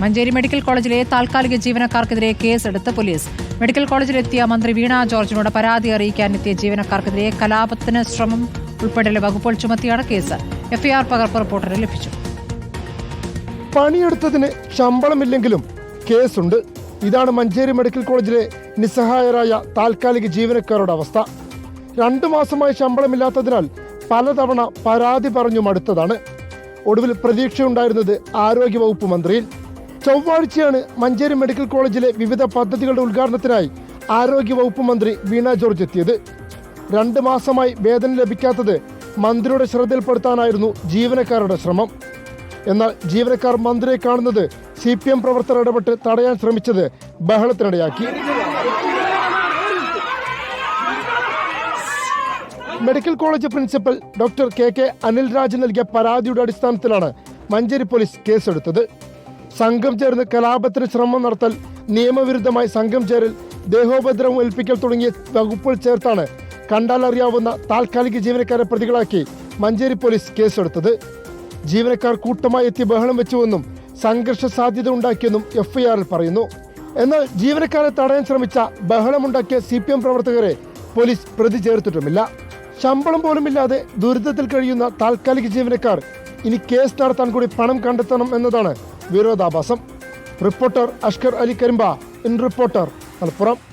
Manjeri medical കോളേജിലെ താൽക്കാലിക ജീവനക്കാർക്കെതിരെ കേസെടുത്ത് പോലീസ്. മെഡിക്കൽ കോളേജിലെത്തിയ മന്ത്രി വീണ ജോർജിനോട് പരാതി അറിയിക്കാനെത്തിയ ജീവനക്കാർക്കെതിരെ കലാപത്തിന് ശ്രമം ഉൾപ്പെടെയുള്ള വകുപ്പുകൾ ചുമത്തിയാണ് കേസ്. എഫ്ഐആർ പകർപ്പ് റിപ്പോർട്ടറിന് ലഭിച്ചു. പണിയെടുത്തതിന് ശമ്പളമില്ലെങ്കിലും കേസുണ്ട്. ഇതാണ് മഞ്ചേരി മെഡിക്കൽ കോളേജിലെ നിസ്സഹായരായ താൽക്കാലിക ജീവനക്കാരുടെ അവസ്ഥ. രണ്ടു മാസമായി ശമ്പളമില്ലാത്തതിനാൽ പലതവണ പരാതി പറഞ്ഞു മടുത്തതാണ് ഒടുവിൽ പ്രതീക്ഷയുണ്ടായിരുന്നത് ആരോഗ്യവകുപ്പ് മന്ത്രിയിൽ. ചൊവ്വാഴ്ചയാണ് മഞ്ചേരി മെഡിക്കൽ കോളേജിലെ വിവിധ പദ്ധതികളുടെ ഉദ്ഘാടനത്തിനായി ആരോഗ്യവകുപ്പ് മന്ത്രി വീണ ജോർജ് എത്തിയത്. രണ്ട് മാസമായി വേതനം ലഭിക്കാത്തത് മന്ത്രിയുടെ ശ്രദ്ധയിൽപ്പെടുത്താനായിരുന്നു ജീവനക്കാരുടെ ശ്രമം. എന്നാൽ ജീവനക്കാർ മന്ത്രിയെ കാണുന്നത് സി പി എം പ്രവർത്തകർ ഇടപെട്ട് തടയാൻ ശ്രമിച്ചത് ബഹളത്തിനിടയാക്കി. Medical college principal doctor K K Anil Raj നൽകിയ പരാതിയുടെ അടിസ്ഥാനത്തിലാണ് മഞ്ചേരി പോലീസ് കേസെടുത്തത്. സംഘം ചേർന്ന് കലാപത്തിന് ശ്രമം നടത്തൽ നിയമവിരുദ്ധമായി സംഘം ചേരൽ ദേഹോപദ്രവം ഏൽപ്പിക്കൽ തുടങ്ങിയ വകുപ്പുകൾ ചേർത്താണ് കണ്ടാൽ അറിയാവുന്ന താൽക്കാലിക ജീവനക്കാരെ പ്രതികളാക്കി മഞ്ചേരി പോലീസ് കേസെടുത്തത്. ജീവനക്കാർ കൂട്ടമായി എത്തി ബഹളം വെച്ചുവെന്നും സംഘർഷ സാധ്യത ഉണ്ടാക്കിയെന്നും എഫ്ഐആറിൽ പറയുന്നു. എന്നാൽ ജീവനക്കാരെ തടയാൻ ശ്രമിച്ച ബഹളമുണ്ടാക്കിയ സി പി എം പ്രവർത്തകരെ പോലീസ് പ്രതി ചേർത്തിട്ടുമില്ല. ശമ്പളം പോലുമില്ലാതെ ദുരിതത്തിൽ കഴിയുന്ന താൽക്കാലിക ജീവനക്കാർ ഇനി കേസ് നടത്താൻ കൂടി പണം കണ്ടെത്തണം എന്നതാണ് വിരോധാഭാസം. Reporter Ashkar Ali Karimba in reporter Malappuram.